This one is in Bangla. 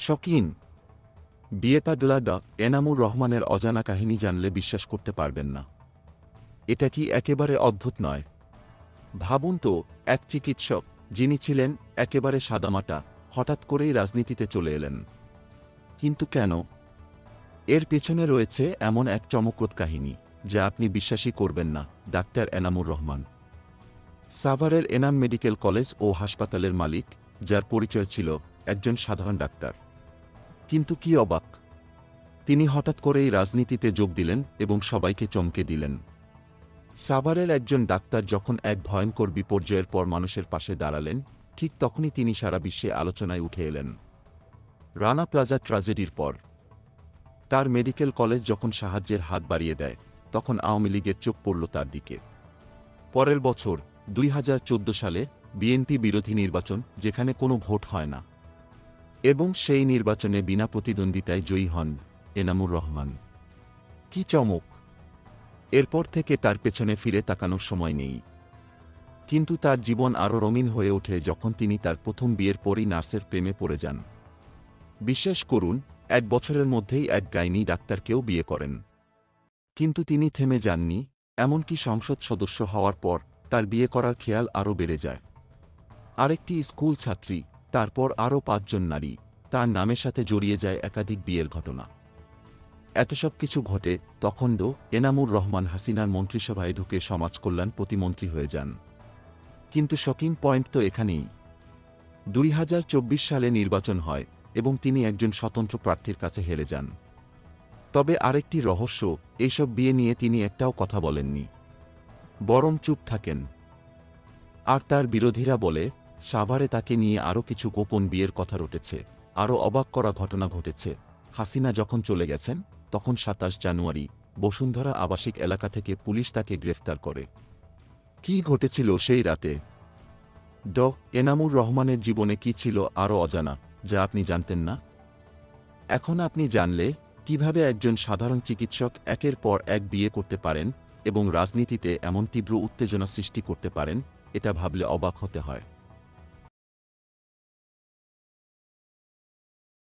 শকিন বিয়েপাডলা ড এনামুর রহমানের অজানা কাহিনী জানলে বিশ্বাস করতে পারবেন না। এটা কি একেবারে অদ্ভুত নয়? ভাবুন তো, এক চিকিৎসক, যিনি ছিলেন একেবারে সাদামাটা, হঠাৎ করেই রাজনীতিতে চলে এলেন। কিন্তু কেন? এর পেছনে রয়েছে এমন এক চমকপ্রদ কাহিনী, যা আপনি বিশ্বাসই করবেন না, ডাক্তার এনামুর রহমান। সাভারের এনাম মেডিকেল কলেজ ও হাসপাতালের মালিক, যার পরিচয় ছিল একজন সাধারণ ডাক্তার। কিন্তু কি অবাক। তিনি হঠাৎ করেই রাজনীতিতে যোগ দিলেন এবং সবাইকে চমকে দিলেন। সাভারের একজন ডাক্তার যখন এক ভয়ঙ্কর বিপর্যয়ের পর মানুষের পাশে দাঁড়ালেন, ঠিক তখনই তিনি সারা বিশ্বে আলোচনায় উঠে এলেন। রানা প্লাজা ট্রাজেডির পর। তার মেডিকেল কলেজ যখন সাহায্যের হাত বাড়িয়ে দেয়, তখন আওয়ামী লীগের চোখ পড়ল তার দিকে। পরের বছর, দুই হাজার চোদ্দ সালে বিএনপি বিরোধী নির্বাচন, যেখানে কোনো ভোট হয় না। এবং সেই নির্বাচনে বিনা প্রতিদ্বন্দ্বিতায় জয়ী হন এনামুর রহমান। কি চমক? এরপর থেকে তার পেছনে ফিরে তাকানোর সময় নেই। কিন্তু তার জীবন আরও রঙিন হয়ে ওঠে যখন তিনি তার প্রথম বিয়ের পরই নার্সের প্রেমে পড়ে যান। বিশ্বাস করুন এক বছরের মধ্যেই এক গাইনি ডাক্তারকেও বিয়ে করেন। কিন্তু তিনি থেমে যাননি এমনকি সংসদ সদস্য হওয়ার পর তার বিয়ে করার খেয়াল আরও বেড়ে যায়। আরেকটি স্কুল ছাত্রী তারপর আরও পাঁচজন নারী তার নামের সাথে জড়িয়ে যায় একাধিক বিয়ের ঘটনা। এত সব কিছু ঘটে তখন ডো এনামুর রহমান হাসিনার মন্ত্রিসভায় ঢুকে সমাজকল্যাণ প্রতিমন্ত্রী হয়ে যান। কিন্তু শকিং পয়েন্ট তো এখানেই। দুই হাজার চব্বিশ সালে নির্বাচন হয় এবং তিনি একজন স্বতন্ত্র প্রার্থীর কাছে হেরে যান। তবে আরেকটি রহস্য এইসব বিয়ে নিয়ে তিনি একটাও কথা বলেননি। বরং চুপ থাকেন। আর তার বিরোধীরা বলে সাভারে তাকে নিয়ে আরও কিছু গোপন বিয়ের কথা রটেছে, আরও অবাক করা ঘটনা ঘটেছে। হাসিনা যখন চলে গেছেন, তখন সাতাশ জানুয়ারি বসুন্ধরা আবাসিক এলাকা থেকে পুলিশ তাকে গ্রেফতার করে। কি ঘটেছিল সেই রাতে? ড এনামুর রহমানের জীবনে কি ছিল আরও অজানা, যা আপনি জানতেন না? এখন আপনি জানলে কীভাবে একজন সাধারণ চিকিৎসক একের পর এক বিয়ে করতে পারেন এবং রাজনীতিতে এমন তীব্র উত্তেজনা সৃষ্টি করতে পারেন, এটা ভাবলে অবাক হতে হয়।